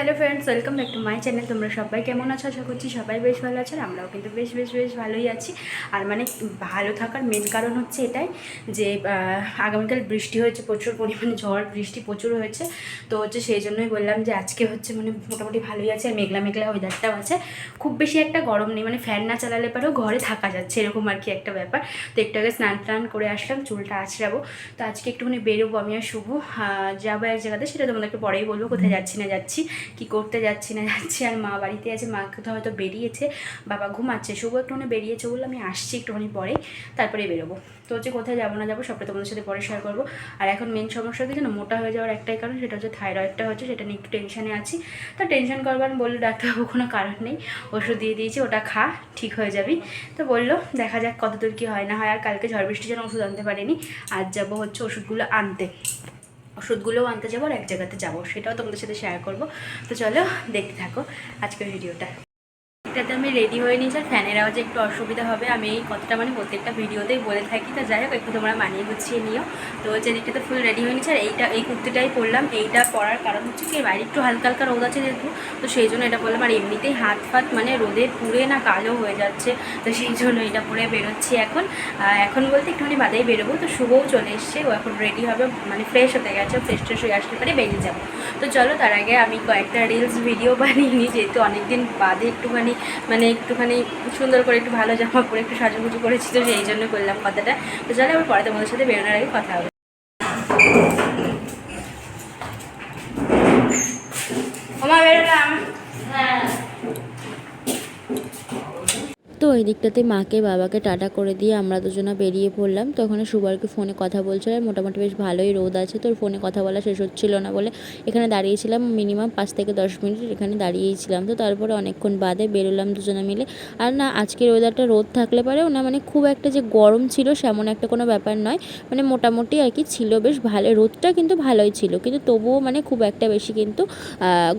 Hello friends, welcome back to my channel. তোমরা সবাই কেমন আছো? আশা করছি সবাই বেশ ভালো আছো আর আমরাও কিন্তু বেশ বেশ বেশ ভালোই আছি। আর মানে ভালো থাকার মেন কারণ হচ্ছে এটাই যে আগামীকাল বৃষ্টি হয়েছে, প্রচুর পরিমাণে ঝড়, বৃষ্টি প্রচুর হয়েছে। তো হচ্ছে সেই জন্যই বললাম যে, আজকে হচ্ছে মানে মোটামুটি ভালোই আছে আর মেঘলা মেঘলা ওয়েদারটাও আছে। খুব বেশি একটা গরম নেই মানে ফ্যান না চালালে পরেও ঘরে থাকা যাচ্ছে, এরকম আর কি একটা ব্যাপার। তো একটু আগে স্নান টান করে আসলাম, চুলটা আছড়াবো। তো আজকে একটুখানি বেরোবো, আমি আর শুভ। যাব এক জায়গাতে, সেটা তোমাদেরকে পরেই বলব, কোথায় যাচ্ছি না যাচ্ছি। কি করতে যাচ্ছি না যাচ্ছি, আর মা বাড়িতে আছে, মা কোথাও হয়তো বেরিয়েছে, বাবা ঘুমাচ্ছে, শুভ একটুখানি বেরিয়েছে বলল, আমি আসছি একটুখানি পরে, তারপরে বেরোবো। তো হচ্ছে কোথায় যাব না যাব সবটা তোমাদের সাথে পরে শেয়ার করব। আর এখন মেন সমস্যা হচ্ছে না মোটা হয়ে যাওয়ার একটাই কারণ, সেটা হচ্ছে থাইরয়েডটা হচ্ছে, সেটা নিয়ে একটু টেনশানে আছি। তো টেনশন করবার বলল, ডাক্তারবাবু কোনো কারণ নেই, ওষুধ দিয়ে দিয়েছি, ওটা খা, ঠিক হয়ে যাবি। তো বলল, দেখা যাক কতদূর কী হয়, না হয় আর কালকে ঝড় বৃষ্টির জন্য ওষুধ আনতে পারিনি, আজ যাব হচ্ছে ওষুধগুলো আনতে। ওষুধগুলোও আনতে যাব আর এক জায়গাতে যাব, সেটাও তোমাদের সাথে শেয়ার করব। তো চলো, দেখতে থাকো আজকের ভিডিওটা এটাতে আমি রেডি হয়ে নিয়েছি আর ফ্যানের আওয়াজে একটু অসুবিধা হবে। আমি এই কথাটা মানে প্রত্যেকটা ভিডিওতেই বলে থাকি। তো যাই হোক, একটু তোমরা মানিয়ে গুছিয়ে নিও। তো হচ্ছে তো ফুল রেডি হয়ে নিয়েছি আর এইটা, এই কুর্তিটাই পরলাম। এইটা পরার কারণ হচ্ছে কি, বাইরে একটু হালকা হালকা রোদ আছে যেহেতু, তো সেই জন্য এটা বললাম আর এমনিতেই হাত ফাত মানে রোদে পুড়ে না কালো হয়ে যাচ্ছে, তো সেই জন্য এটা পরে বেরোচ্ছি এখন। এখন বলতে একটুখানি বাদেই বেরোবো। তো শুভও চলে এসছে, ও এখন রেডি হবে মানে ফ্রেশ হতে গেছে ফ্রেশ ট্রেশ হয়ে আসলে পরে বেরিয়ে যাব। তো চলো, তার আগে আমি কয়েকটা রিলস ভিডিও বানিয়ে নিই, যেহেতু অনেকদিন বাদে একটুখানি মানে একটুখানি সুন্দর করে একটু ভালো জামা পরে একটু সাজুগুজু করেছি তো সেই জন্য করলাম কথাটা। তো জানে আবার পরে তোমাদের সাথে বেরোনোর আগে কথা হবে আমার বেরোলাম হ্যাঁ তো এই দিকটাতে মাকে, বাবাকে টাটা করে দিয়ে আমরা দুজনা বেরিয়ে পড়লাম। তো ওখানে সুবরকে ফোনে কথা বলছিল মোটামুটি বেশ ভালোই রোদ আছে। তোর ফোনে কথা বলা শেষ হচ্ছিল না বলে এখানে দাঁড়িয়েছিলাম মিনিমাম পাঁচ থেকে দশ মিনিট এখানে দাঁড়িয়েই ছিলাম তো তারপরে অনেকক্ষণ বাদে বেরোলাম দুজনে মিলে। আর না, আজকের ওয়েদারটা রোদ থাকলে পারেও না মানে খুব একটা যে গরম ছিল সেমন একটা কোনো ব্যাপার নয়। মানে মোটামুটি আর কি ছিল বেশ ভালো, রোদটা কিন্তু ভালোই ছিল। কিন্তু তবুও মানে খুব একটা বেশি কিন্তু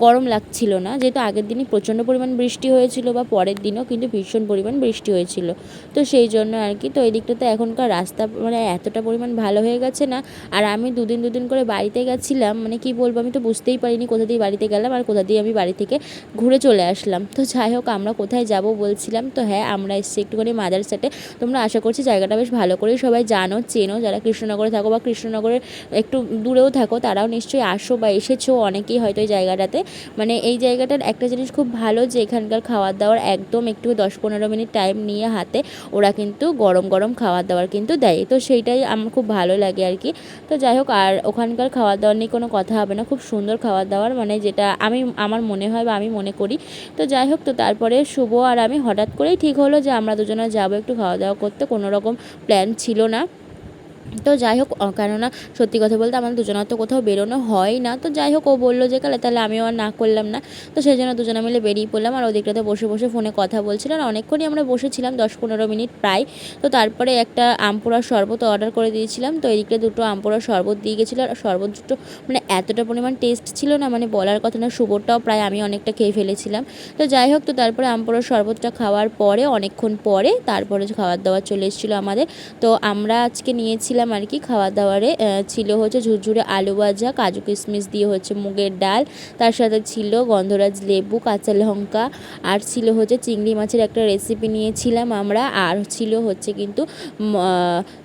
গরম লাগছিল না। যেহেতু আগের দিনই প্রচণ্ড পরিমাণ বৃষ্টি হয়েছিল বা পরের দিনও কিন্তু ভীষণ পরিমাণ বৃষ্টি হয়েছিল। তো সেই জন্য আর কি, তো এই দিকটাতে এখনকার রাস্তা মানে এতটা পরিমাণ ভালো হয়ে গেছে না। আর আমি দুদিন দুদিন করে বাড়িতে গেছিলাম মানে কি বলব আমি তো বুঝতেই পারিনি কোথা দিয়ে বাড়িতে গেলাম আর কোথা দিয়ে আমি বাড়ি থেকে ঘুরে চলে আসলাম। তো যাই হোক, আমরা কোথায় যাব বলছিলাম, তো হ্যাঁ আমরা এসেছি একটুখানি মাদার সেটে। তোমরা আশা করছি জায়গাটা বেশ ভালো করেই সবাই জানো, চেনো। যারা কৃষ্ণনগরে থাকো বা কৃষ্ণনগরের একটু দূরেও থাকো, তারাও নিশ্চয়ই আসো বা এসেছ অনেকেই হয়তো এই জায়গাটাতে। মানে এই জায়গাটার একটা জিনিস খুব ভালো যে এখানকার খাবার দাবার একদম একটু দশ পনেরো মিনিট টাইম নিয়ে হাতে ওরা কিন্তু গরম গরম খাবার দাবার কিন্তু দেয়। তো সেইটাই আমার খুব ভালো লাগে আর কি। তো যাই হোক, আর ওখানকার খাবার দাবার নিয়ে কোনো কথা হবে না। খুব সুন্দর খাবার দাবার মানে যেটা আমি, আমার মনে হয় বা আমি মনে করি। তো যাই হোক, তো তারপরে শুভ আর আমি হঠাৎ করেই ঠিক হলো যে আমরা দুজনে যাব একটু খাওয়া দাওয়া করতে। কোনো রকম প্ল্যান ছিল না। তো যাই হোক কেননা সত্যি কথা বলতে আমাদের দুজনের তো কোথাও বেরোনো হয় না। তো যাই হোক, ও বলল যে, কালে তাহলে আমিও আর না করলাম না। তো সেই জন্য দুজনে মিলে বেরিয়ে পড়লাম আর ওদিকটাতে বসে বসে ফোনে কথা বলছিলাম আর অনেকক্ষণই আমরা বসেছিলাম দশ পনেরো মিনিট প্রায়। তো তারপরে একটা আমপোড়ার শরবত অর্ডার করে দিয়েছিলাম। তো এদিকে দুটো আমপোড়ার শরবত দিয়ে গেছিল আর শরবত দুটো মানে এতটা পরিমাণ টেস্ট ছিল না মানে বলার কথা না সুবরটাও প্রায় আমি অনেকটা খেয়ে ফেলেছিলাম। তো যাই হোক তো তারপরে আমপোড়ার শরবতটা খাওয়ার পরে অনেকক্ষণ পরে তারপরে খাবার দাবার চলে এসেছিল আমাদের। তো আমরা আজকে নিয়েছিলাম আর কি দাবারে আহ, ছিল হচ্ছে ঝুরঝুরে আলু ভাজা কাজু কিশমিশ দিয়ে হচ্ছে মুগের ডাল তার সাথে ছিল গন্ধরাজ লেবু কাঁচা লঙ্কা আর ছিল হচ্ছে চিংড়ি মাছের একটা রেসিপি নিয়েছিলাম আমরা আর ছিল হচ্ছে কিন্তু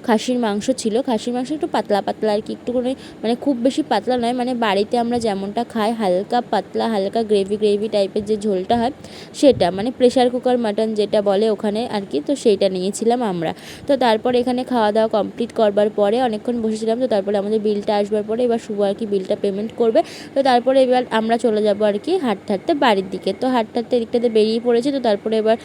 খাসির মাংস ছিল। খাসির মাংস একটু পাতলা পাতলা আর কি একটুখানি মানে খুব বেশি পাতলা নয় মানে বাড়িতে আমরা যেমনটা খাই, হালকা পাতলা, হালকা গ্রেভি গ্রেভি টাইপের যে ঝোলটা হয়, সেটা মানে প্রেশার কুকার মাটন যেটা বলে ওখানে আর কি তো সেইটা নিয়েছিলাম আমরা। তো তারপর এখানে খাওয়া দাওয়া কমপ্লিট করবার পরে অনেকক্ষণ বসেছিলাম, তো তারপরে আমাদের বিলটা আসবার পরে এবার শুভ আর কি বিলটা পেমেন্ট করবে। তো তারপরে এবার আমরা চলে যাব আর কি হাঁটতে হাঁটতে বাড়ির দিকে। তো হাঁটতে হাঁটতে এদিকটাতে বেরিয়ে পড়েছি, তো তারপরে এবার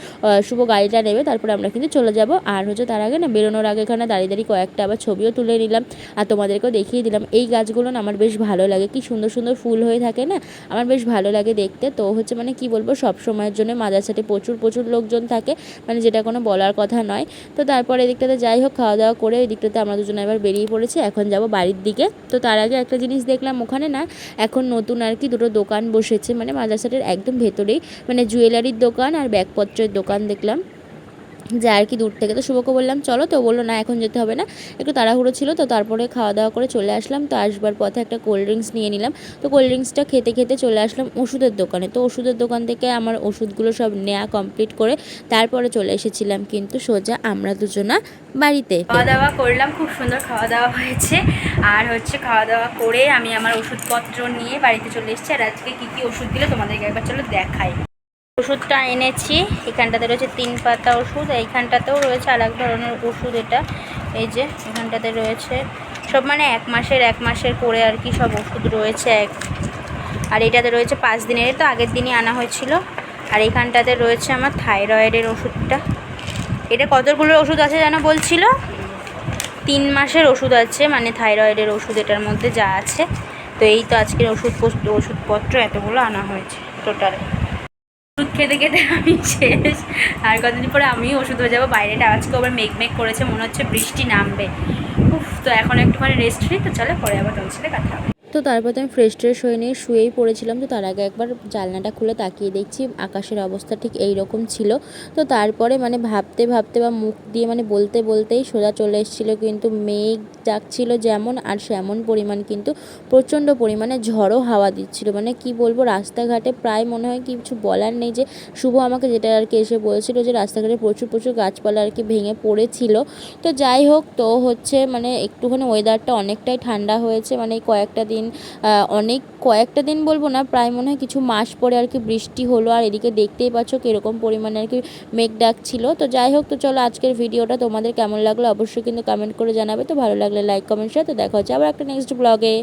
শুভ গাড়িটা নেবে, তারপরে আমরা কিন্তু চলে যাব। আর হচ্ছে তার আগে না, বেরোনোর আগে এখানে দাঁড়িয়ে দাঁড়িয়ে কয়েকটা আবার ছবিও তুলে নিলাম। আর তোমাদেরকেও দেখিয়ে দিলাম। এই গাছগুলো না আমার বেশ ভালো লাগে, কি সুন্দর সুন্দর ফুল হয়ে থাকে না? আমার বেশ ভালো লাগে দেখতে। তো হচ্ছে মানে কি বলব, সব সময়ের জন্য মাদার সাথে প্রচুর প্রচুর লোকজন থাকে। মানে যেটা কোনো বলার কথা নয়। তো তারপর এদিকটাতে যাই হোক, খাওয়া দাওয়া করে ওই দিকটাতে আমরা দুজনে এবার বেরিয়ে পড়েছি। এখন যাব বাড়ির দিকে। তো তার আগে একটা জিনিস দেখলাম ওখানে না, এখন নতুন আর কি দুটো দোকান বসেছে। মানে মাদারসাটের একদম ভেতরেই। মানে জুয়েলারির দোকান আর ব্যাগপত্রের দোকান দেখলাম। যে আর কি দূর থেকে। তো শুভকে বললাম, চলো। তো বলল, না, এখন যেতে হবে না। একটু তাড়াহুড়ো ছিল, তো তারপরে খাওয়া দাওয়া করে চলে আসলাম। তো আসবার পথে একটা কোল্ড ড্রিঙ্কস নিয়ে নিলাম। তো কোল্ড ড্রিঙ্কসটা খেতে খেতে চলে আসলাম ওষুধের দোকানে। তো ওষুধের দোকান থেকে আমার ওষুধগুলো সব নেওয়া কমপ্লিট করে তারপরে চলে এসেছিলাম কিন্তু সোজা আমরা দুজনা বাড়িতে। খাওয়া দাওয়া করলাম, খুব সুন্দর খাওয়া দাওয়া হয়েছে। আর হচ্ছে খাওয়া দাওয়া করে আমি আমার ওষুধপত্র নিয়ে বাড়িতে চলে এসেছি। আর আজকে কী কী ওষুধ দিলে তোমাদেরকে একবার চলো দেখাই। ওষুধটা এনেছি। এখানটাতে রয়েছে তিন পাতা ওষুধ, এইখানটাতেও রয়েছে আর এক ধরনের ওষুধ এটা। এই যে, এখানটাতে রয়েছে সব মানে এক মাসের এক মাসের করে আর কি সব ওষুধ রয়েছে এক। আর এটাতে রয়েছে পাঁচ দিনের তো আগের দিনই আনা হয়েছিল। আর এখানটাতে রয়েছে আমার থাইরয়েডের ওষুধটা। এটা কতগুলো ওষুধ আছে যেন বলছিল? তিন মাসের ওষুধ আছে মানে থাইরয়েডের ওষুধ এটার মধ্যে যা আছে। তো এই তো আজকের ওষুধ ওষুধপত্র এতগুলো আনা হয়েছে টোটাল। খেতে খেতে আমি শেষ। আর কতদিন পরে আমিও ওষুধ হয়ে যাব বাইরেটা আজকে আবার মেঘ মেঘ করেছে, মনে হচ্ছে বৃষ্টি নামবে। উফ, তো এখন একটুখানি রেস্ট নিই, তো চলে পরে আবার তোমার সাথে কথা হবে। তো তারপর তো আমি ফ্রেশ ট্রেশ হয়ে নিয়ে শুয়েই পড়েছিলাম। তো তার আগে একবার জানলাটা খুলে তাকিয়ে দেখছি আকাশের অবস্থা ঠিক এই রকম ছিল। তো তারপরে মানে ভাবতে ভাবতে বা মুখ দিয়ে মানে বলতে বলতেই সোজা চলে এসেছিল কিন্তু মেঘ ডাকছিল যেমন আর সেমন পরিমাণ কিন্তু প্রচণ্ড পরিমাণে ঝড়ো হাওয়া দিচ্ছিল। মানে কি বলব, রাস্তাঘাটে প্রায় মনে হয় কিছু বলার নেই যে শুভ আমাকে যেটা আর কি এসে বলেছিল যে রাস্তাঘাটে প্রচুর প্রচুর গাছপালা আর কি ভেঙে পড়েছিল। তো যাই হোক, তো হচ্ছে মানে একটুখানি ওয়েদারটা অনেকটাই ঠান্ডা হয়েছে। মানে এই কয়েকটা দিন আহ, অনেক কয়েকটা দিন বলব না প্রায় মনে হয় কিছু মাস পরে আর কি বৃষ্টি হলো। আর এদিকে দেখতেই পাচ্ছ কীরকম পরিমাণে আর কি মেঘ ডাকছিল। তো যাই হোক তো চলো আজকের ভিডিওটা তোমাদের কেমন লাগল অবশ্যই কিন্তু কমেন্ট করে জানাবে। তো ভালো লাগলে লাইক কমেন্ট শেয়ার তো দেখা হচ্ছে আবার একটা নেক্সট ব্লগে